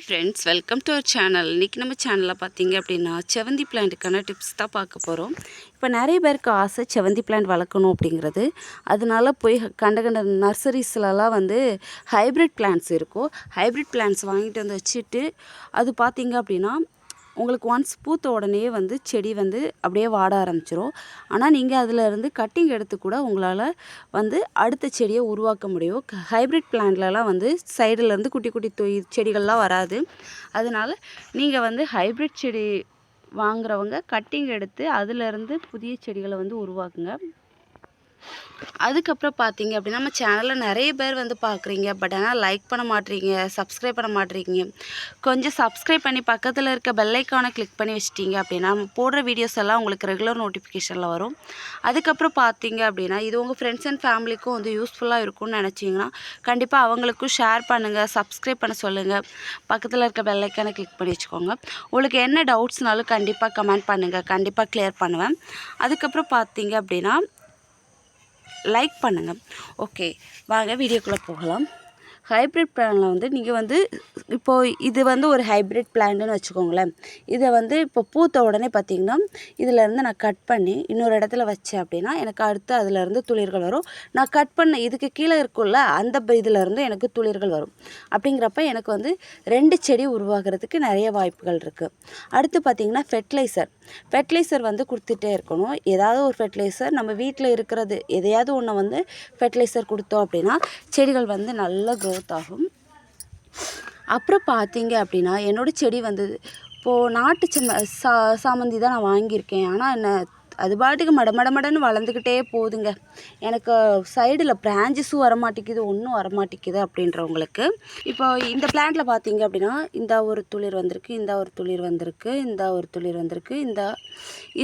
Hi friends welcome to our channel இன்றைக்கி நம்ம சேனலில் பார்த்தீங்க அப்படின்னா செவந்தி பிளான்ட்டுக்கான டிப்ஸ் தான் பார்க்க போகிறோம் இப்போ நிறைய பேருக்கு ஆசை செவந்தி பிளான்ட் வளர்க்கணும் அப்படிங்கிறது. அதனால போய் கண்ட கண்ட நர்சரிஸ்லலாம் வந்து ஹைப்ரிட் பிளான்ட்ஸ் இருக்கும். ஹைப்ரிட் பிளான்ட்ஸ் வாங்கிட்டு வந்து வச்சுட்டு அது பார்த்தீங்க அப்படின்னா உங்களுக்கு ஒன்ஸ் பூத்த உடனே வந்து செடி வந்து அப்படியே வாட ஆரம்பிச்சிரும். ஆனால் நீங்கள் அதிலிருந்து கட்டிங் எடுத்து கூட உங்களால் வந்து அடுத்த செடியை உருவாக்க முடியும். ஹைப்ரிட் பிளான்ட்லலாம் வந்து சைடுலேருந்து குட்டி குட்டி தொய் செடிகள்லாம் வராது. அதனால நீங்கள் வந்து ஹைப்ரிட் செடி வாங்குறவங்க கட்டிங் எடுத்து அதிலேருந்து புதிய செடிகளை வந்து உருவாக்குங்க. அதுக்கப்புறம் பார்த்தீங்க அப்படின்னா நம்ம சேனலில் நிறைய பேர் வந்து பார்க்குறீங்க. பட் ஆனால் லைக் பண்ண மாட்டீங்க சப்ஸ்கிரைப் பண்ண மாட்டீங்க கொஞ்சம் சப்ஸ்கிரைப் பண்ணி பக்கத்தில் இருக்க பெல்லைக்கானை கிளிக் பண்ணி வச்சிட்டிங்க அப்படின்னா நம்ம போடுற வீடியோஸ் எல்லாம் உங்களுக்கு ரெகுலர் நோட்டிஃபிகேஷனில் வரும். அதுக்கப்புறம் பார்த்தீங்க அப்படின்னா இது உங்கள் ஃப்ரெண்ட்ஸ் அண்ட் ஃபேமிலிக்கும் வந்து யூஸ்ஃபுல்லாக இருக்கும்னு நினச்சிங்கன்னா கண்டிப்பாக அவங்களுக்கும் ஷேர் பண்ணுங்கள் சப்ஸ்கிரைப் பண்ண சொல்லுங்கள் பக்கத்தில் இருக்க பெல்லைக்கானை கிளிக் பண்ணி வச்சுக்கோங்க. உங்களுக்கு என்ன டவுட்ஸ்னாலும் கண்டிப்பாக கமெண்ட் பண்ணுங்கள் கண்டிப்பாக கிளியர் பண்ணுவேன். அதுக்கப்புறம் பார்த்தீங்க அப்படின்னா லைக் பண்ணுங்கள் ஓகே வாங்க வீடியோக்குள்ளே போகலாம். ஹைப்ரிட் பிளானில் வந்து நீங்கள் வந்து இப்போது இது வந்து ஒரு ஹைப்ரிட் பிளான்ட்டுன்னு வச்சுக்கோங்களேன். இதை வந்து இப்போ பூத்த உடனே பார்த்தீங்கன்னா இதிலேருந்து நான் கட் பண்ணி இன்னொரு இடத்துல வச்சேன் அப்படின்னா எனக்கு அடுத்து அதிலேருந்து துளிர்கள் வரும். நான் கட் பண்ண இதுக்கு கீழே இருக்கும்ல அந்த இதிலேருந்து எனக்கு துளிர்கள் வரும். அப்படிங்கிறப்ப எனக்கு வந்து ரெண்டு செடி உருவாகிறதுக்கு நிறைய வாய்ப்புகள் இருக்குது அடுத்து பார்த்திங்கன்னா ஃபெர்டிலைசர் ஃபெர்டிலைசர் வந்து கொடுத்துட்டே இருக்கணும். ஏதாவது ஒரு ஃபெர்டிலைசர் நம்ம வீட்டில் இருக்கிறது எதையாவது ஒன்று வந்து ஃபெர்டிலைசர் கொடுத்தோம் அப்படின்னா செடிகள் வந்து நல்லா க்ரோ க்ரோத் ஆகும் அப்புறம் பார்த்தீங்க அப்படின்னா என்னோடய செடி வந்தது இப்போது நாட்டு செம்ம சா சாமந்தி தான் நான் வாங்கியிருக்கேன். ஆனால் என்ன அது பாட்டுக்கு மட மடன்னு வளர்ந்துக்கிட்டே போகுதுங்க. எனக்கு சைடில் பிரான்ச்சஸும் வரமாட்டேங்குது ஒன்றும் வரமாட்டேங்குது அப்படின்றவங்களுக்கு. இப்போ இந்த பிளான்ட்டில் பார்த்தீங்க அப்படின்னா இந்த ஒரு துளிர் வந்திருக்கு இந்த ஒரு துளிர் வந்திருக்கு இந்த ஒரு துளிர் வந்திருக்கு இந்த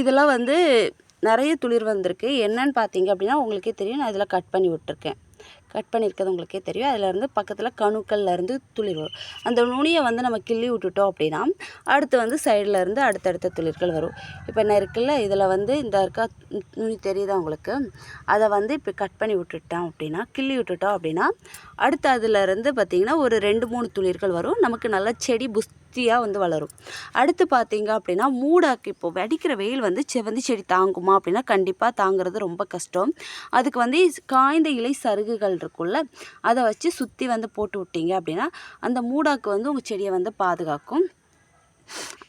இதெல்லாம் வந்து நிறைய துளிர் வந்திருக்கு. என்னன்னு பார்த்தீங்க அப்படின்னா உங்களுக்கே தெரியும். நான் இதில் கட் பண்ணி விட்டுருக்கேன். கட் பண்ணியிருக்கிறது உங்களுக்கே தெரியும். அதிலேருந்து பக்கத்தில் கணுக்கள்லேருந்து துளிர் வரும். அந்த நுனியை வந்து நம்ம கிள்ளி விட்டுட்டோம் அப்படின்னா அடுத்து வந்து சைடில் இருந்து அடுத்தடுத்த துளிர்கள் வரும். இப்போ என்ன இருக்குல்ல இதில் வந்து இந்த இருக்கா நுனி தெரியுதா உங்களுக்கு? அதை வந்து இப்போ கட் பண்ணி விட்டுட்டோம் அப்படின்னா கிள்ளி விட்டுட்டோம் அப்படின்னா அடுத்து அதிலேருந்து பார்த்திங்கன்னா ஒரு ரெண்டு மூணு துளிர்கள் வரும். நமக்கு நல்லா செடி புஸ் புஷ்டியாக வந்து வளரும். அடுத்து பார்த்தீங்க அப்படின்னா மூடாக்கு இப்போது வெடிக்கிற வெயில் வந்து செவந்தி செடி தாங்குமா அப்படின்னா கண்டிப்பாக தாங்கிறது ரொம்ப கஷ்டம். அதுக்கு வந்து காய்ந்த இலை சருகுகள் இருக்கும்ல அதை வச்சு சுற்றி வந்து போட்டு விட்டீங்க அப்படின்னா அந்த மூடாக்கு வந்து உங்கள் செடியை வந்து பாதுகாக்கும்.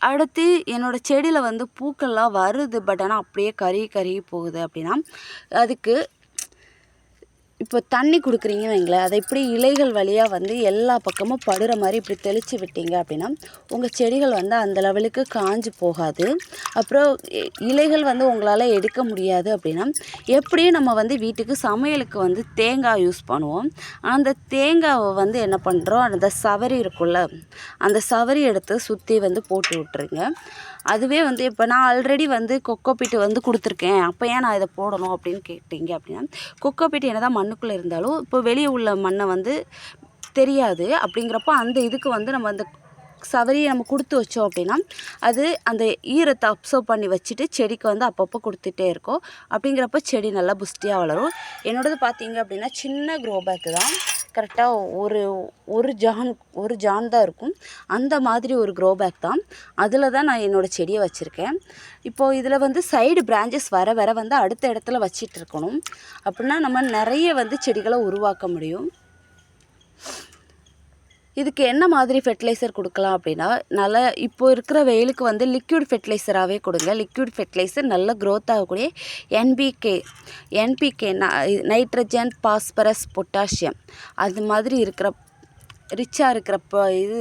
அடுத்து என்னோடய செடியில் வந்து பூக்கள்லாம் வருது பட் ஆனால் அப்படியே கருகி கருகி போகுது அப்படின்னா அதுக்கு இப்போ தண்ணி கொடுக்குறீங்கன்னு வைங்களேன் அதை இப்படி இலைகள் வழியாக வந்து எல்லா பக்கமும் படுற மாதிரி இப்படி தெளித்து விட்டீங்க அப்படின்னா உங்கள் செடிகள் வந்து அந்த லெவலுக்கு காஞ்சு போகாது. அப்புறம் இலைகள் வந்து உங்களால் எடுக்க முடியாது அப்படின்னா எப்படியும் நம்ம வந்து வீட்டுக்கு சமையலுக்கு வந்து தேங்காய் யூஸ் பண்ணுவோம். அந்த தேங்காவை வந்து என்ன பண்ணுறோம் அந்த சவரி இருக்குல்ல அந்த சவரி எடுத்து சுற்றி வந்து போட்டு விட்டுருங்க. அதுவே வந்து இப்போ நான் ஆல்ரெடி வந்து கொக்கோ பீட்டு வந்து கொடுத்துருக்கேன். அப்போ ஏன் நான் இதை போடணும் அப்படின்னு கேட்டீங்க அப்படின்னா கொக்கோ பீட்டு என்ன தான் மண்ணுக்குள்ளே இருந்தாலும் இப்போ வெளியே உள்ள மண்ணை வந்து தெரியாது. அப்படிங்கிறப்போ அந்த இதுக்கு வந்து நம்ம அந்த சவரியை நம்ம கொடுத்து வச்சோம் அப்படின்னா அது அந்த ஈரத்தை அப்சர்வ் பண்ணி வச்சுட்டு செடிக்கு வந்து அப்பப்போ கொடுத்துட்டே இருக்கும். அப்படிங்கிறப்ப செடி நல்லா புஸ்டியாக வளரும். என்னோடது பார்த்தீங்க அப்படின்னா சின்ன க்ரோ பேக்கு தான். கரெக்டாக ஒரு ஒரு ஜான் ஒரு ஜான் தான் இருக்கும். அந்த மாதிரி ஒரு க்ரோ பேக் தான். அதில் தான் நான் என்னோடய செடியை வச்சுருக்கேன். இப்போது இதில் வந்து சைடு பிரான்ச்சஸ் வர வர வந்து அடுத்த இடத்துல வச்சிட்டு இருக்கணும். அப்படின்னா நம்ம நிறைய வந்து செடிகளை உருவாக்க முடியும். இதுக்கு என்ன மாதிரி ஃபெர்டிலைசர் கொடுக்கலாம் அப்படின்னா நல்லா இப்போ இருக்கிற வெயிலுக்கு வந்து லிக்விட் ஃபெர்டிலைசராகவே கொடுங்க. லிக்விட் ஃபெர்டிலைசர் நல்ல க்ரோத் ஆகக்கூடிய NPK NPK nitrogen phosphorus potassium அது மாதிரி இருக்கிற ரிச்சாக இருக்கிற இது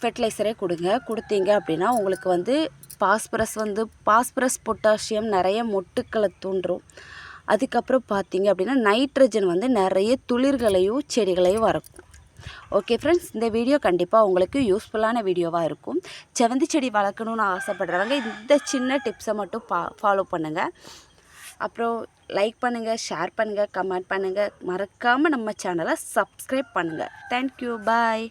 ஃபெர்டிலைசரே கொடுங்க. கொடுத்தீங்க அப்படின்னா உங்களுக்கு வந்து பாஸ்பரஸ் வந்து பாஸ்பரஸ் பொட்டாசியம் நிறைய மொட்டுக்களை தூண்டும். அதுக்கப்புறம் பார்த்தீங்க அப்படின்னா நைட்ரஜன் வந்து நிறைய துளிர்களையும் செடிகளையும் வறக்கும் ஓகே ஃப்ரெண்ட்ஸ் இந்த வீடியோ கண்டிப்பாக உங்களுக்கு யூஸ்ஃபுல்லான வீடியோவாக இருக்கும். செவந்தி செடி வளர்க்கணுன்னு ஆசைப்படுறவங்க இந்த சின்ன டிப்ஸை மட்டும் பா ஃபாலோ பண்ணுங்கள் அப்புறம் லைக் பண்ணுங்கள் ஷேர் பண்ணுங்கள் கமெண்ட் பண்ணுங்கள் மறக்காமல் நம்ம சேனலை சப்ஸ்கிரைப் பண்ணுங்கள் தேங்க்யூ பாய்